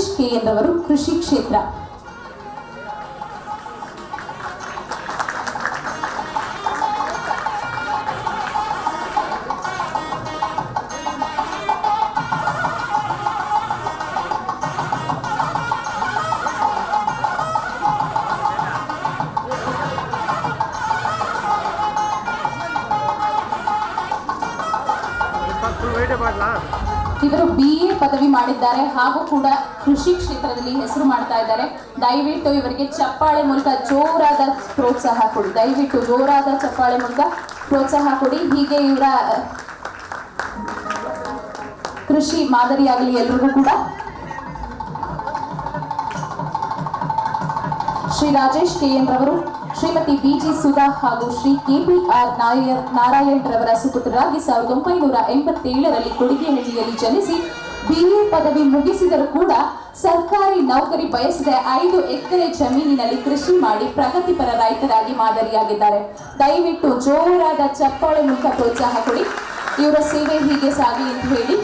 Rajesh K ಎಂದವರು ಕೃಷಿ ಕ್ಷೇತ್ರ ಮಾಡಲಾ? ಇವರು ಬಿ ಎ ಪದವಿ ಮಾಡಿದ್ದಾರೆ ಹಾಗೂ ಕೂಡ ಕೃಷಿ ಕ್ಷೇತ್ರದಲ್ಲಿ ಹೆಸರು ಮಾಡ್ತಾ ಇದ್ದಾರೆ. ದಯವಿಟ್ಟು ಇವರಿಗೆ ಚಪ್ಪಾಳೆ ಮೂಲಕ ಜೋರಾದ ಪ್ರೋತ್ಸಾಹ ಕೊಡಿ. ದಯವಿಟ್ಟು ಜೋರಾದ ಚಪ್ಪಾಳೆ ಮೂಲಕ ಪ್ರೋತ್ಸಾಹ ಕೊಡಿ. ಹೀಗೆ ಇವರ ಕೃಷಿ ಮಾದರಿಯಾಗಲಿ ಎಲ್ರಿಗೂ ಕೂಡ. ಶ್ರೀ ರಾಜೇಶ್ ಕೆ ಎನ್ ರವರು, ಶ್ರೀಮತಿ ಬಿಜಿ ಸುಧಾ ಹಾಗೂ ಶ್ರೀ ಕೆಪಿಆರ್ ನಾಯರ್ ನಾರಾಯಣ್ ರವರ ಸುಪುತ್ರರಾಗಿ ಸಾವಿರದ ಒಂಬೈನೂರ ಎಂಬತ್ತೇಳರಲ್ಲಿ ಕೊಡಿಗೆಹಳ್ಳಿಯಲ್ಲಿ ಜನಿಸಿ ಬಿಎ ಪದವಿ ಮುಗಿಸಿದರೂ ಕೂಡ ಸರ್ಕಾರಿ ನೌಕರಿ ಬಯಸದೆ ಐದು ಎಕರೆ ಜಮೀನಿನಲ್ಲಿ ಕೃಷಿ ಮಾಡಿ ಪ್ರಗತಿಪರ ರೈತರಾಗಿ ಮಾದರಿಯಾಗಿದ್ದಾರೆ. ದಯವಿಟ್ಟು ಜೋರಾದ ಚಪ್ಪಾಳೆ ಮುಖ ಪ್ರೋತ್ಸಾಹ ಕೊಡಿ. ಇವರ ಸೇವೆ ಹೀಗೆ ಸಾಗಿ ಎಂದು ಹೇಳಿ.